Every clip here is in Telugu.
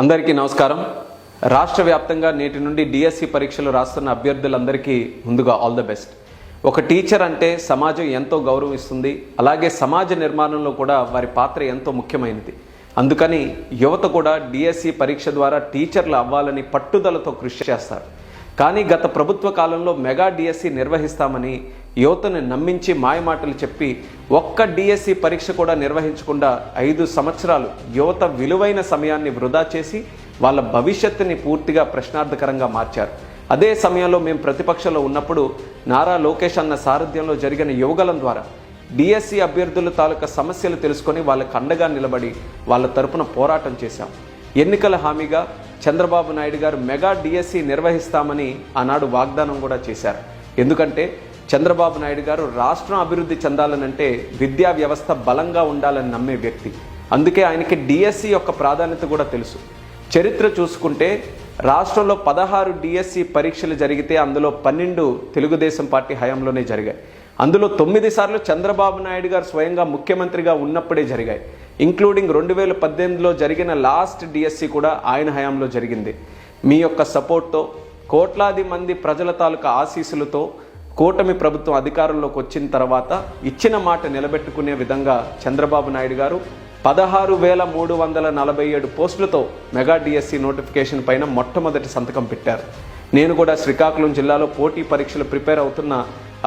అందరికీ నమస్కారం. రాష్ట్ర వ్యాప్తంగా నేటి నుండి డిఎస్సి పరీక్షలు రాస్తున్న అభ్యర్థులందరికీ ముందుగా ఆల్ ద బెస్ట్. ఒక టీచర్ అంటే సమాజం ఎంతో గౌరవిస్తుంది అలాగే సమాజ నిర్మాణంలో కూడా వారి పాత్ర ఎంతో ముఖ్యమైనది. అందుకని యువత కూడా డిఎస్సి పరీక్ష ద్వారా టీచర్లు అవ్వాలని పట్టుదలతో కృషి చేస్తారు. కానీ గత ప్రభుత్వ కాలంలో మెగా డిఎస్సి నిర్వహిస్తామని యువతను నమ్మించి మాయమాటలు చెప్పి ఒక్క డిఎస్సి పరీక్ష కూడా నిర్వహించకుండా ఐదు సంవత్సరాలు యువత విలువైన సమయాన్ని వృధా చేసి వాళ్ళ భవిష్యత్తుని పూర్తిగా ప్రశ్నార్థకరంగా మార్చారు. అదే సమయంలో మేము ప్రతిపక్షంలో ఉన్నప్పుడు నారా లోకేష్ అన్న సారథ్యంలో జరిగిన యువగలం ద్వారా డిఎస్సి అభ్యర్థుల తాలూకా సమస్యలు తెలుసుకొని వాళ్ళకు అండగా నిలబడి వాళ్ళ తరపున పోరాటం చేశాం. ఎన్నికల హామీగా చంద్రబాబు నాయుడు గారు మెగా డిఎస్సి నిర్వహిస్తామని ఆనాడు వాగ్దానం కూడా చేశారు. ఎందుకంటే చంద్రబాబు నాయుడు గారు రాష్ట్రం అభివృద్ధి చెందాలనంటే విద్యా వ్యవస్థ బలంగా ఉండాలని నమ్మే వ్యక్తి. అందుకే ఆయనకి డిఎస్సి యొక్క ప్రాధాన్యత కూడా తెలుసు. చరిత్ర చూసుకుంటే రాష్ట్రంలో పదహారు డిఎస్సి పరీక్షలు జరిగితే అందులో పన్నెండు తెలుగుదేశం పార్టీ హయాంలోనే జరిగాయి. అందులో తొమ్మిది సార్లు చంద్రబాబు నాయుడు గారు స్వయంగా ముఖ్యమంత్రిగా ఉన్నప్పుడే జరిగాయి. ఇంక్లూడింగ్ రెండు వేల పద్దెనిమిదిలో జరిగిన లాస్ట్ డిఎస్సి కూడా ఆయన హయాంలో జరిగింది. మీ యొక్క సపోర్ట్తో కోట్లాది మంది ప్రజల తాలూకా ఆశీస్సులతో కూటమి ప్రభుత్వం అధికారంలోకి వచ్చిన తర్వాత ఇచ్చిన మాట నిలబెట్టుకునే విధంగా చంద్రబాబు నాయుడు గారు పదహారు వేల మూడు వందల నలభై ఏడు పోస్టులతో మెగా డిఎస్సి నోటిఫికేషన్ పైన మొట్టమొదటి సంతకం పెట్టారు. నేను కూడా శ్రీకాకుళం జిల్లాలో పోటీ పరీక్షలు ప్రిపేర్ అవుతున్న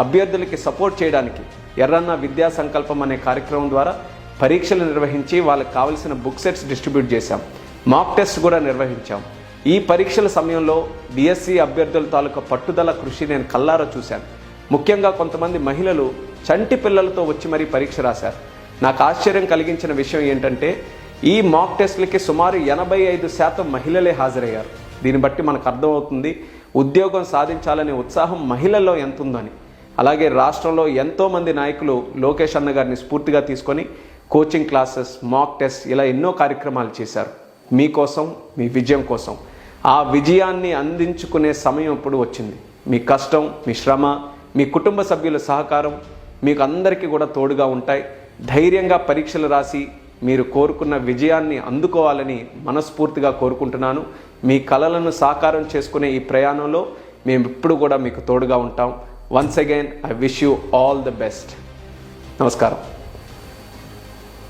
అభ్యర్థులకి సపోర్ట్ చేయడానికి ఎర్రన్న విద్యా సంకల్పం అనే కార్యక్రమం ద్వారా పరీక్షలు నిర్వహించి వాళ్ళకి కావలసిన బుక్ సెట్స్ డిస్ట్రిబ్యూట్ చేశాం. మాక్ టెస్ట్ కూడా నిర్వహించాం. ఈ పరీక్షల సమయంలో డిఎస్సి అభ్యర్థుల తాలూకా పట్టుదల కృషి నేను కల్లారా చూశాను. ముఖ్యంగా కొంతమంది మహిళలు చంటి పిల్లలతో వచ్చి మరీ పరీక్ష రాశారు. నాకు ఆశ్చర్యం కలిగించిన విషయం ఏంటంటే ఈ మాక్ టెస్ట్లకి సుమారు ఎనభై ఐదు శాతం మహిళలే హాజరయ్యారు. దీన్ని బట్టి మనకు అర్థమవుతుంది ఉద్యోగం సాధించాలనే ఉత్సాహం మహిళల్లో ఎంత ఉందని అలాగే రాష్ట్రంలో ఎంతోమంది నాయకులు లోకేష్ అన్న గారిని స్ఫూర్తిగా తీసుకొని కోచింగ్ క్లాసెస్ మాక్ టెస్ట్ ఇలా ఎన్నో కార్యక్రమాలు చేశారు. మీకోసం మీ విజయం కోసం. ఆ విజయాన్ని అందించుకునే సమయం ఇప్పుడు వచ్చింది. మీ కష్టం మీ శ్రమ మీ కుటుంబ సభ్యుల సహకారం మీకు అందరికీ కూడా తోడుగా ఉంటాయి. ధైర్యంగా పరీక్షలు రాసి మీరు కోరుకున్న విజయాన్ని అందుకోవాలని మనస్ఫూర్తిగా కోరుకుంటున్నాను. మీ కలలను సాకారం చేసుకునే ఈ ప్రయాణంలో మేము ఇప్పుడు కూడా మీకు తోడుగా ఉంటాం. Once again I wish you all the best నమస్కారం.